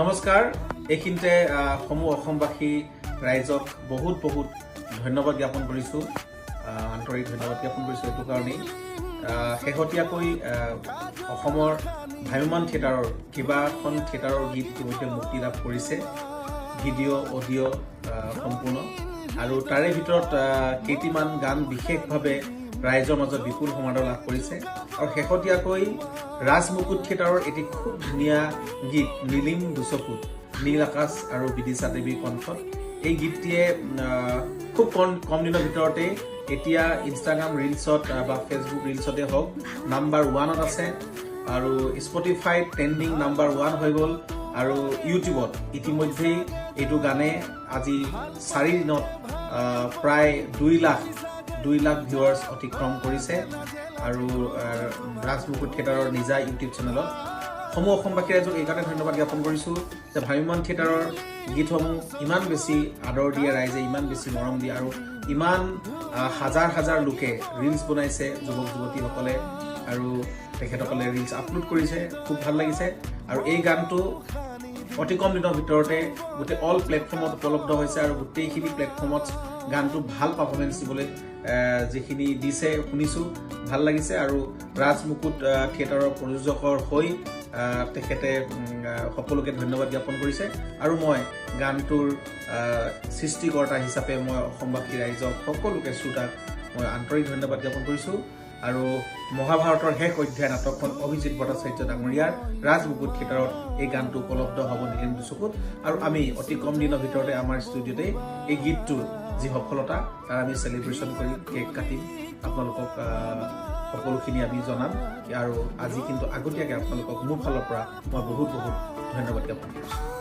নমস্কাৰ। এইখিনিতে সমূহ অসমবাসী ৰাইজক বহুত বহুত ধন্যবাদ জ্ঞাপন কৰিছোঁ। আন্তৰিক ধন্যবাদ জ্ঞাপন কৰিছোঁ এইটো কাৰণেই। শেহতীয়াকৈ অসমৰ ভ্ৰাম্যমান থিয়েটাৰৰ কেইবাখন থিয়েটাৰৰ গীত ইতিমধ্যে মুক্তি লাভ কৰিছে। ভিডিঅ' অডিঅ' সম্পূৰ্ণ। আৰু তাৰে ভিতৰত কেইটিমান গান বিশেষভাৱে ৰাইজৰ মাজত বিপুল সমাদৰ লাভ কৰিছে। আৰু শেহতীয়াকৈ ৰাজমুকুট থিয়েটাৰৰ এটি খুব ধুনীয়া গীত নীলিম দুচকুত নীল আকাশ আৰু বিদিশা দেৱীৰ কণ্ঠত। এই গীতটিয়ে খুব কম কম দিনৰ ভিতৰতে এতিয়া ইনষ্টাগ্ৰাম ৰিলছত বা ফেচবুক ৰিলছতে হওক নাম্বাৰ ওৱানত আছে। আৰু স্পটিফাই ট্ৰেণ্ডিং নাম্বাৰ ওৱান হৈ গ'ল। আৰু ইউটিউবত ইতিমধ্যেই এইটো গানে আজি চাৰি দিনত প্ৰায় দুই লাখ দুই লাখ ভিউৱাৰ্ছ অতিক্ৰম কৰিছে আৰু ৰাজমুকুট থিয়েটাৰৰ নিজা ইউটিউব চেনেলত সমূহ অসমবাসী ৰাইজক এইকাৰণে ধন্যবাদ জ্ঞাপন কৰিছোঁ যে ভ্ৰাম্যমান থিয়েটাৰৰ গীতসমূহ ইমান বেছি আদৰ দিয়ে ৰাইজে ইমান বেছি মৰম দিয়ে আৰু ইমান হাজাৰ হাজাৰ লোকে ৰিলচ বনাইছে যুৱক যুৱতীসকলে আৰু তেখেতসকলে ৰিলচ আপলোড কৰিছে। খুব ভাল লাগিছে। আৰু এই গানটো অতি কম দিনৰ ভিতৰতে গোটেই অল প্লেটফৰ্মত উপলব্ধ হৈছে আৰু গোটেইখিনি প্লেটফৰ্মত গানটো ভাল পাৰফৰ্মেঞ্চ দিবলৈ যিখিনি দিছে শুনিছোঁ ভাল লাগিছে আৰু ৰাজমুকুট থিয়েটাৰৰ প্ৰযোজকৰ হৈ তেখেতে সকলোকে ধন্যবাদ জ্ঞাপন কৰিছে। আৰু মই গানটোৰ সৃষ্টিকৰ্তা হিচাপে মই অসমবাসী ৰাইজক সকলোকে শ্ৰোতাক মই আন্তৰিক ধন্যবাদ জ্ঞাপন কৰিছোঁ। আৰু মহাভাৰতৰ শেষ অধ্যায় নাটকখন অভিজিত ভট্টাচাৰ্য ডাঙৰীয়াৰ ৰাজমুকুট থিয়েটাৰত এই গানটো উপলব্ধ হ'ব নীলিম দুচকুত আৰু আমি অতি কম দিনৰ ভিতৰতে আমাৰ ষ্টুডিঅ'তে এই গীতটোৰ যি সফলতা তাৰ আমি চেলিব্ৰেশ্যন কৰিম কেক কাটিম। আপোনালোকক সকলোখিনি আমি জনাম। আৰু আজি কিন্তু আগতীয়াকৈ আপোনালোকক মোৰ ফালৰ পৰা মই বহুত বহুত ধন্যবাদ জ্ঞাপন কৰিছোঁ।